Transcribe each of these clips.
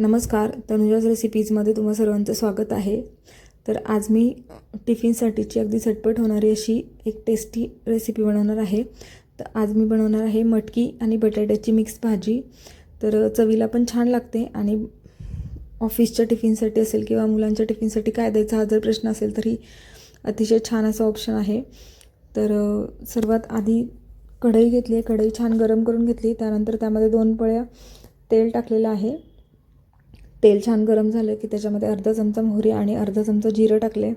नमस्कार तनुजाज रेसिपीजमध्ये तुम्हा सर्वांचं स्वागत आहे. तर आज मी टिफिनसाठीची अगदी झटपट होणारी अशी एक टेस्टी रेसिपी बनवणार आहे. तर आज मी बनवणार आहे मटकी आणि बटाट्याची मिक्स भाजी. तर चवीला पण छान लागते आणि ऑफिसच्या टिफिनसाठी असेल किंवा मुलांच्या टिफिनसाठी काय द्यायचा हा जर प्रश्न असेल तरी अतिशय छान असा ऑप्शन आहे. तर सर्वात आधी कढई घेतली आहे. कढई छान गरम करून घेतली. त्यानंतर त्यामध्ये दोन पळ्या तेल टाकलेलं आहे. तेल छान गरम झालं की त्याच्यामध्ये अर्धा चमचा मोहरी आणि अर्धा चमचा जिरं टाकले.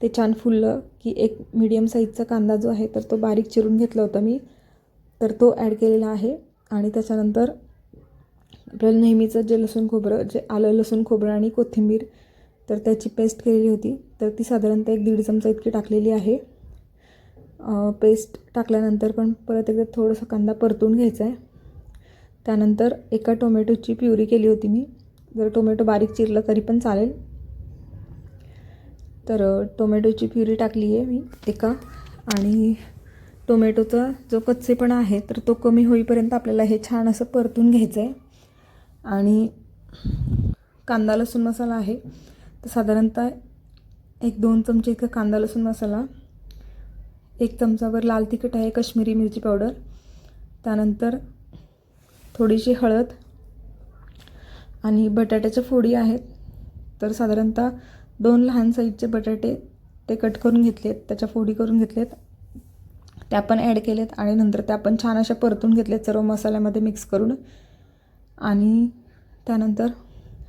ते छान फुललं की एक मीडियम साईजचा कांदा जो आहे तर तो बारीक चिरून घेतला होता मी. तर तो ॲड केलेला आहे आणि त्याच्यानंतर आपल्याला नेहमीचं जे लसूण खोबरं जे आलं लसूण खोबरं आणि कोथिंबीर तर त्याची पेस्ट केलेली होती. तर ती साधारणतः एक दीड चमचा इतकी टाकलेली आहे. पेस्ट टाकल्यानंतर पण परत एकदा थोडंसं कांदा परतून घ्यायचा आहे त्यानंतर एका टोमॅटोची प्युरी केली होती मी. जर टोमॅटो बारीक चिरलं तरी पण चालेल. तर टोमॅटोची प्युरी टाकली आहे मी एका आणि टोमॅटोचा जो कच्चेपणा आहे तर तो कमी होईपर्यंत आपल्याला हे छान असं परतून घ्यायचं आहे आणि कांदा लसूण मसाला आहे तर साधारणतः एक दोन चमचे इतका कांदा लसूण मसाला एक चमचावर लाल तिखट आहे कश्मीरी मिरची पावडर त्यानंतर थोडीशी हळद आणि बटाट्याच्या फोडी आहेत. तर साधारणतः दोन लहान साईजचे बटाटे ते कट करून घेतलेत त्याच्या फोडी करून घेतलेत. त्या पण ॲड केलेत आणि नंतर त्या पण छान अशा परतून घेतलेत सर्व मसाल्यामध्ये मिक्स करून. आणि त्यानंतर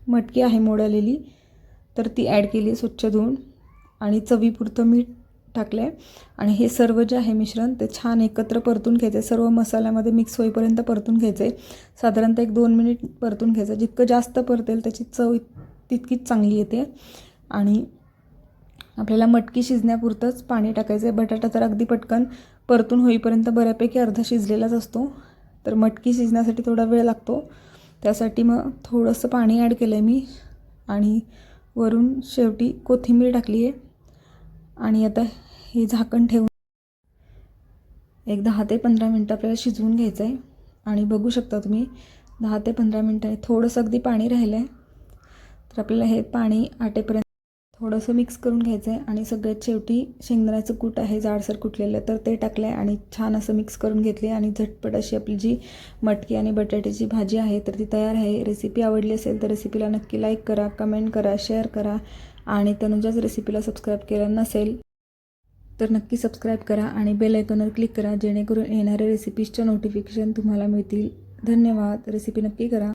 मटकी आहे मोड आलेली. तर ती ॲड केली स्वच्छ धुवून. आणि चवीपुरतं मीठ टाकले आणि हे सर्व जे आहे मिश्रण ते छान एकत्र परतून घ्यायचे सर्व मसाल्यामध्ये मिक्स होईपर्यंत परतून घ्यायचे साधारणतः एक दोन मिनिट परतून घ्यायचं जितकं जास्त परतेल त्याची चव तितकीच चांगली येते. आणि आपल्याला मटकी शिजण्यापुरतंच पाणी टाकायचं आहे बटाटा तर अगदी पटकन परतून होईपर्यंत बऱ्यापैकी अर्धा शिजलेलाच असतो. तर मटकी शिजण्यासाठी थोडा वेळ लागतो. त्यासाठी मग थोडंसं पाणी ॲड केलं आहे मी. आणि वरून शेवटी कोथिंबीर टाकली आहे आणि आता हे झाकण ठेवून एक दहा ते पंधरा मिनटं आपल्याला शिजवून घ्यायचं आहे आणि बघू शकता तुम्ही दहा ते पंधरा मिनटं थोडंसं अगदी पाणी राहिलं आहे तर आपल्याला हे पाणी आटेपर्यंत थोडंसं मिक्स करून घ्यायचं आहे आणि सगळ्यात शेवटी शेंगदाण्याचं कूट आहे जाडसर कुटलेलं तर ते टाकलं आहे आणि छान असं मिक्स करून घेतले आणि झटपट अशी आपली जी मटकी आणि बटाट्याची भाजी आहे तर ती तयार आहे. रेसिपी आवडली असेल तर रेसिपीला नक्की लाईक करा कमेंट करा शेअर करा आणि तनुजाच रेसिपीला सबस्क्राईब केलं नसेल तर नक्की सबस्क्राईब करा आणि बेल आयकॉनवर क्लिक करा जेणेकरून येणाऱ्या रेसिपीजच्या नोटिफिकेशन तुम्हाला मिळतील. धन्यवाद. रेसिपी नक्की करा.